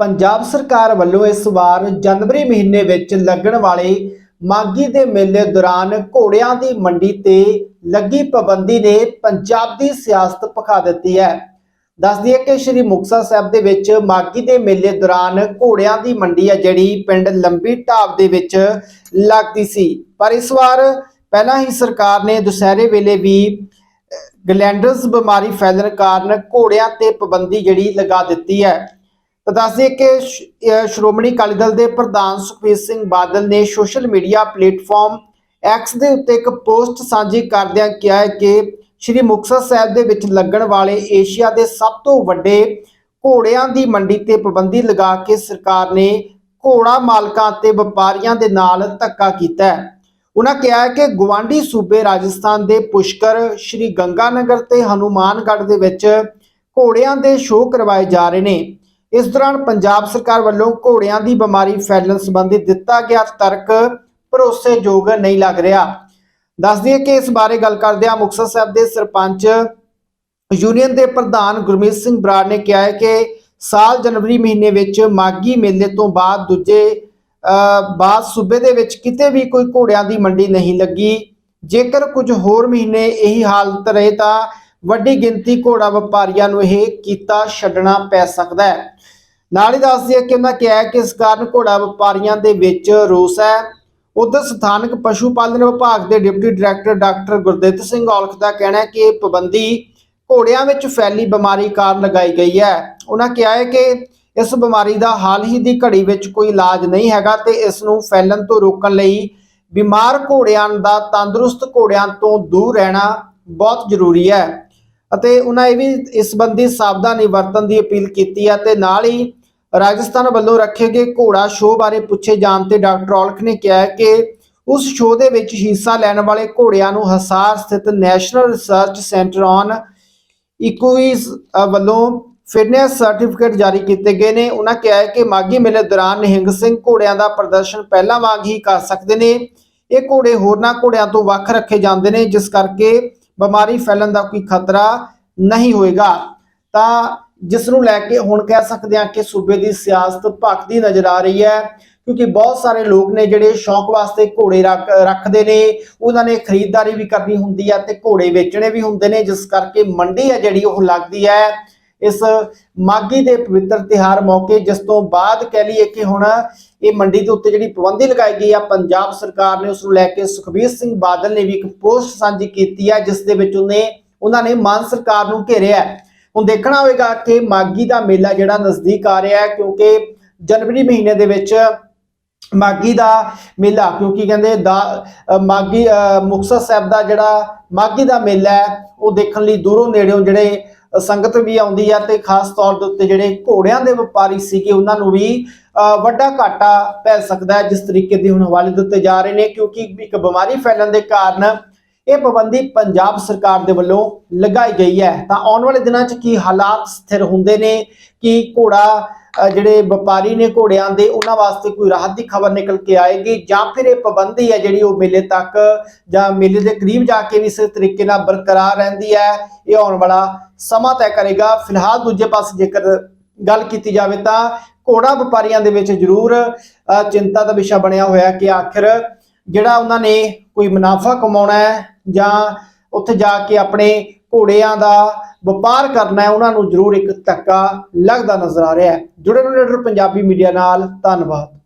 ਪੰਜਾਬ ਸਰਕਾਰ ਵੱਲੋਂ ਇਸ ਵਾਰ ਜਨਵਰੀ ਮਹੀਨੇ ਵਿੱਚ ਲੱਗਣ ਵਾਲੇ ਮਾਗੀ ਦੇ ਮੇਲੇ ਦੌਰਾਨ ਘੋੜਿਆਂ ਦੀ ਮੰਡੀ ਤੇ ਲੱਗੀ ਪਾਬੰਦੀ ਨੇ ਪੰਜਾਬ ਦੀ ਸਿਆਸਤ ਭਖਾ ਦਿੱਤੀ ਹੈ। ਦੱਸ ਦਈਏ ਕਿ ਸ਼੍ਰੀ ਮੁਕਤਸਰ ਸਾਹਿਬ ਦੇ ਵਿੱਚ ਮਾਗੀ ਦੇ ਮੇਲੇ ਦੌਰਾਨ ਘੋੜਿਆਂ ਦੀ ਮੰਡੀ ਹੈ ਜਿਹੜੀ ਪਿੰਡ ਲੰਬੀ ਢਾਬ ਦੇ ਵਿੱਚ ਲੱਗਦੀ ਸੀ। ਪਰ ਇਸ ਵਾਰ ਪਹਿਲਾਂ ਹੀ ਸਰਕਾਰ ਨੇ ਦੁਸਹਿਰੇ ਵੇਲੇ ਵੀ ਗਲੈਂਡਰਸ ਬਿਮਾਰੀ ਫੈਲਣ ਕਾਰਨ ਘੋੜਿਆਂ ਤੇ ਪਾਬੰਦੀ ਜਿਹੜੀ ਲਗਾ ਦਿੱਤੀ ਹੈ। ਤਾਂ ਦੱਸਦੇ ਕਿ ਸ਼੍ਰੋਮਣੀ ਅਕਾਲੀ ਦਲ ਦੇ ਪ੍ਰਧਾਨ ਸੁਖਬੀਰ ਸਿੰਘ ਬਾਦਲ ਨੇ ਸੋਸ਼ਲ ਮੀਡੀਆ ਪਲੇਟਫਾਰਮ ਐਕਸ ਦੇ ਉੱਤੇ ਇੱਕ ਪੋਸਟ ਸਾਂਝੀ ਕਰਦਿਆਂ ਕਿਹਾ ਹੈ ਕਿ ਸ਼੍ਰੀ ਮੁਕਤਸਰ ਸਾਹਿਬ ਦੇ ਵਿੱਚ ਲੱਗਣ ਵਾਲੇ ਏਸ਼ੀਆ ਦੇ ਸਭ ਤੋਂ ਵੱਡੇ ਘੋੜਿਆਂ ਦੀ ਮੰਡੀ ਤੇ ਪਾਬੰਦੀ ਲਗਾ ਕੇ ਸਰਕਾਰ ਨੇ ਘੋੜਾ ਮਾਲਕਾਂ ਤੇ ਵਪਾਰੀਆਂ ਦੇ ਨਾਲ ਧੱਕਾ ਕੀਤਾ ਹੈ। ਉਹਨਾਂ ਕਿਹਾ ਹੈ ਕਿ ਗਵਾਂਢੀ ਸੂਬੇ ਰਾਜਸਥਾਨ ਦੇ ਪੁਸ਼ਕਰ ਸ਼੍ਰੀ ਗੰਗਾਨਗਰ ਤੇ ਹਨੂਮਾਨਗੜ੍ਹ ਦੇ ਵਿੱਚ ਘੋੜਿਆਂ ਦੇ ਸ਼ੋਅ ਕਰਵਾਏ ਜਾ ਰਹੇ ਨੇ। ਇਸ ਦੌਰਾਨ ਪੰਜਾਬ ਸਰਕਾਰ ਵੱਲੋਂ ਘੋੜਿਆਂ ਦੀ ਬਿਮਾਰੀ ਫੈਲਣ ਸੰਬੰਧੀ ਦਿੱਤਾ ਗਿਆ ਤਰਕ ਭਰੋਸੇਯੋਗ ਨਹੀਂ ਲੱਗ ਰਿਹਾ। ਦੱਸ ਦਈਏ ਕਿ ਇਸ ਬਾਰੇ ਗੱਲ ਕਰਦਿਆਂ ਮੁਕਤਸਰ ਸਾਹਿਬ ਦੇ ਸਰਪੰਚ ਯੂਨੀਅਨ ਦੇ ਪ੍ਰਧਾਨ ਗੁਰਮੀਤ ਸਿੰਘ ਬਰਾੜ ਨੇ ਕਿਹਾ ਹੈ ਕਿ ਸਾਲ ਜਨਵਰੀ ਮਹੀਨੇ ਵਿੱਚ ਮਾਗੀ ਮੇਲੇ ਤੋਂ ਬਾਅਦ ਦੂਜੇ ਅ, ਬਾਅਦ ਸੂਬੇ ਦੇ ਵਿੱਚ ਕਿਤੇ ਵੀ ਕੋਈ ਘੋੜਿਆਂ ਦੀ ਮੰਡੀ ਨਹੀਂ ਲੱਗੀ। ਜੇਕਰ ਕੁਝ ਹੋਰ ਮਹੀਨੇ ਇਹੀ ਹਾਲਤ ਰਹੇ ਤਾਂ ਵੱਡੀ ਗਿਣਤੀ ਘੋੜਾ ਵਪਾਰੀਆਂ ਨੂੰ ਇਹ ਕੀਤਾ ਛੱਡਣਾ ਪੈ ਸਕਦਾ ਹੈ। ਨਾਲ ਹੀ ਦੱਸ ਦਈਏ ਕਿ ਉਹਨਾਂ ਕਿਹਾ ਕਿ ਇਸ ਕਾਰਨ ਘੋੜਾ ਵਪਾਰੀਆਂ ਦੇ ਵਿੱਚ ਰੋਸ ਹੈ। ਉਧਰ ਸਥਾਨਕ ਪਸ਼ੂ ਪਾਲਣ ਵਿਭਾਗ ਦੇ deputy director doctor Gurdit Singh Aulakh ਦਾ ਕਹਿਣਾ ਹੈ ਕਿ ਇਹ ਪਾਬੰਦੀ ਘੋੜਿਆਂ ਵਿੱਚ ਫੈਲੀ ਬਿਮਾਰੀ ਕਾਰਨ ਲਗਾਈ ਗਈ ਹੈ। ਉਹਨਾਂ ਕਿਹਾ ਹੈ ਕਿ ਇਸ ਬਿਮਾਰੀ ਦਾ ਹਾਲ ਹੀ ਦੀ ਘੜੀ ਵਿੱਚ ਕੋਈ ਇਲਾਜ ਨਹੀਂ ਹੈਗਾ ਤੇ ਇਸ ਨੂੰ ਫੈਲਣ ਤੋਂ ਰੋਕਣ ਲਈ ਬਿਮਾਰ ਘੋੜਿਆਂ ਦਾ ਤੰਦਰੁਸਤ ਘੋੜਿਆਂ ਤੋਂ ਦੂਰ ਰਹਿਣਾ ਬਹੁਤ ਜ਼ਰੂਰੀ ਹੈ। ਅਤੇ ਉਹਨਾਂ ਇਹ ਵੀ ਇਸ ਸੰਬੰਧੀ ਸਾਵਧਾਨੀ ਵਰਤਣ ਦੀ ਅਪੀਲ ਕੀਤੀ ਹੈ ਤੇ ਨਾਲ ਹੀ ਰਾਜਸਥਾਨ ਵੱਲੋਂ ਰੱਖੇ ਗਏ ਘੋੜਾ ਸ਼ੋਅ ਬਾਰੇ ਪੁੱਛੇ ਜਾਣ ਤੇ ਡਾਕਟਰ ਔਲਖ ਨੇ ਕਿਹਾ ਕਿ ਉਸ ਸ਼ੋਅ ਦੇ ਵਿੱਚ ਹਿੱਸਾ ਲੈਣ ਵਾਲੇ ਘੋੜਿਆਂ ਨੂੰ ਹਸਾਰ ਸਥਿਤ national research centre on equines ਵੱਲੋਂ ਫਿਟਨੈਸ ਸਰਟੀਫਿਕੇਟ ਜਾਰੀ ਕੀਤੇ ਗਏ ਨੇ। ਉਹਨਾਂ ਕਿਹਾ ਕਿ ਮਾਗੀ ਮੇਲੇ ਦੌਰਾਨ ਨਿਹੰਗ ਸਿੰਘ ਘੋੜਿਆਂ ਦਾ ਪ੍ਰਦਰਸ਼ਨ ਪਹਿਲਾਂ ਵਾਂਗ ਹੀ ਕਰ ਸਕਦੇ ਨੇ। ਇਹ ਘੋੜੇ ਹੋਰਨਾਂ ਘੋੜਿਆਂ ਤੋਂ ਵੱਖ ਰੱਖੇ ਜਾਂਦੇ ਨੇ, ਜਿਸ ਕਰਕੇ ਬਿਮਾਰੀ ਫੈਲਣ ਦਾ ਕੋਈ ਖਤਰਾ ਨਹੀਂ ਹੋਏਗਾ। ਤਾਂ ਜਿਸ ਨੂੰ ਲੈ ਕੇ ਹੁਣ ਕਹਿ ਸਕਦੇ ਹਾਂ ਕਿ ਸੂਬੇ ਦੀ ਸਿਆਸਤ ਭਖਦੀ ਨਜ਼ਰ ਆ ਰਹੀ ਹੈ, ਕਿਉਂਕਿ ਬਹੁਤ ਸਾਰੇ ਲੋਕ ਨੇ ਜਿਹੜੇ ਸ਼ੌਕ ਵਾਸਤੇ ਘੋੜੇ ਰੱਖ- ਰੱਖਦੇ ਨੇ, ਉਹਨਾਂ ਨੇ ਖਰੀਦਦਾਰੀ ਵੀ ਕਰਨੀ ਹੁੰਦੀ ਹੈ ਤੇ ਘੋੜੇ ਵੇਚਣੇ ਵੀ ਹੁੰਦੇ ਨੇ, ਜਿਸ ਕਰਕੇ ਮੰਡੀ ਹੈ ਜਿਹੜੀ ਉਹ ਲੱਗਦੀ ਹੈ ਇਸ ਮਾਗੀ ਦੇ ਪਵਿੱਤਰ ਤਿਹਾਰ ਮੌਕੇ ਜਿਸ ਤੋਂ ਬਾਅਦ ਕਹਿ ਲਈਏ ਕਿ ਹੁਣ ਇਹ ਮੰਡੀ ਦੇ ਉੱਤੇ ਜਿਹੜੀ ਪਾਬੰਦੀ ਲਗਾਈ ਗਈ ਆ, ਪੰਜਾਬ ਸਰਕਾਰ ਨੇ ਉਸ ਨੂੰ ਲੈ ਕੇ ਸੁਖਬੀਰ ਸਿੰਘ ਬਾਦਲ ਨੇ ਵੀ ਇੱਕ ਪੋਸਟ ਸਾਂਝੀ ਕੀਤੀ ਹੈ, ਜਿਸ ਦੇ ਵਿੱਚ ਉਹਨੇ, ਉਹਨਾਂ ਨੇ ਮਾਨ ਸਰਕਾਰ ਨੂੰ ਘੇਰਿਆ ਹੈ। ਹੁਣ ਦੇਖਣਾ ਹੋਵੇਗਾ ਕਿ ਮਾਗੀ ਦਾ ਮੇਲਾ ਜਿਹੜਾ ਨਜ਼ਦੀਕ ਆ ਰਿਹਾ ਹੈ ਕਿਉਂਕਿ ਜਨਵਰੀ ਮਹੀਨੇ ਦੇ ਵਿੱਚ ਮਾਗੀ ਦਾ ਮੇਲਾ ਕਿਉਂਕਿ ਕਹਿੰਦੇ ਦਾ ਅ, ਮਾਗੀ ਅ, ਮੁਕਤਸਰ ਸਾਹਿਬ ਦਾ ਜਿਹੜਾ ਮਾਗੀ ਦਾ ਮੇਲਾ ਹੈ ਉਹ ਦੇਖਣ ਲਈ ਦੂਰੋਂ ਨੇੜਿਓਂ ਜਿਹੜੇ ਸੰਗਤ ਵੀ ਆਉਂਦੀ ਆ ਤੇ ਖਾਸ ਤੌਰ ਦੇ ਉੱਤੇ ਜਿਹੜੇ ਘੋੜਿਆਂ ਦੇ ਵਪਾਰੀ ਸੀਗੇ ਉਹਨਾਂ ਨੂੰ ਵੀ ਅ, ਵੱਡਾ ਘਾਟਾ ਪੈ ਸਕਦਾ ਹੈ ਜਿਸ ਤਰੀਕੇ ਦੀ ਹੁਣ ਹਵਾਲੇ ਦਿੱਤੇ ਜਾ ਰਹੇ ਨੇ ਕਿਉਂਕਿ ਇੱਕ ਬਿਮਾਰੀ ਫੈਲਣ ਦੇ ਕਾਰਨ ਇਹ ਪਾਬੰਦੀ ਪੰਜਾਬ ਸਰਕਾਰ ਦੇ ਵੱਲੋਂ ਲਗਾਈ ਗਈ ਹੈ। ਤਾਂ ਆਉਣ ਵਾਲੇ ਦਿਨਾਂ 'ਚ ਕੀ ਹਾਲਾਤ ਸਥਿਰ ਹੁੰਦੇ ਨੇ? ਕਿ ਘੋੜਾ ਜਿਹੜੇ ਵਪਾਰੀ ਨੇ ਘੋੜਿਆਂ ਦੇ, ਉਹਨਾਂ ਵਾਸਤੇ ਕੋਈ ਰਾਹਤ ਦੀ ਖਬਰ ਨਿਕਲ ਕੇ ਆਏਗੀ ਜਾਂ ਫਿਰ ਇਹ ਪਾਬੰਦੀ ਹੈ ਜਿਹੜੀ ਉਹ ਮੇਲੇ ਤੱਕ ਜਾਂ ਮੇਲੇ ਦੇ ਕਰੀਬ ਜਾ ਕੇ ਵੀ ਇਸ ਤਰੀਕੇ ਨਾਲ ਬਰਕਰਾਰ ਰਹਿੰਦੀ ਹੈ? ਇਹ ਆਉਣ ਵਾਲਾ ਸਮਾਂ ਤੈਅ ਕਰੇਗਾ। ਫਿਲਹਾਲ ਦੂਜੇ ਪਾਸੇ ਜੇਕਰ ਗੱਲ ਕੀਤੀ ਜਾਵੇ ਤਾਂ ਘੋੜਾ ਵਪਾਰੀਆਂ ਦੇ ਵਿੱਚ ਜ਼ਰੂਰ ਚਿੰਤਾ ਦਾ ਵਿਸ਼ਾ ਬਣਿਆ ਹੋਇਆ ਕਿ ਆਖਿਰ ਜਿਹੜਾ ਉਹਨਾਂ ਨੇ ਕੋਈ ਮੁਨਾਫਾ ਕਮਾਉਣਾ ਹੈ ਜਾਂ ਉੱਥੇ ਜਾ ਕੇ ਆਪਣੇ ਘੋੜਿਆਂ ਦਾ ਵਪਾਰ ਕਰਨਾ ਹੈ, ਉਹਨਾਂ ਨੂੰ ਜ਼ਰੂਰ ਇੱਕ ਧੱਕਾ ਲੱਗਦਾ ਨਜ਼ਰ ਆ ਰਿਹਾ ਹੈ। ਜੁੜੇ ਰਹੋ ਲੀਡਰ ਪੰਜਾਬੀ ਮੀਡੀਆ ਨਾਲ, ਧੰਨਵਾਦ।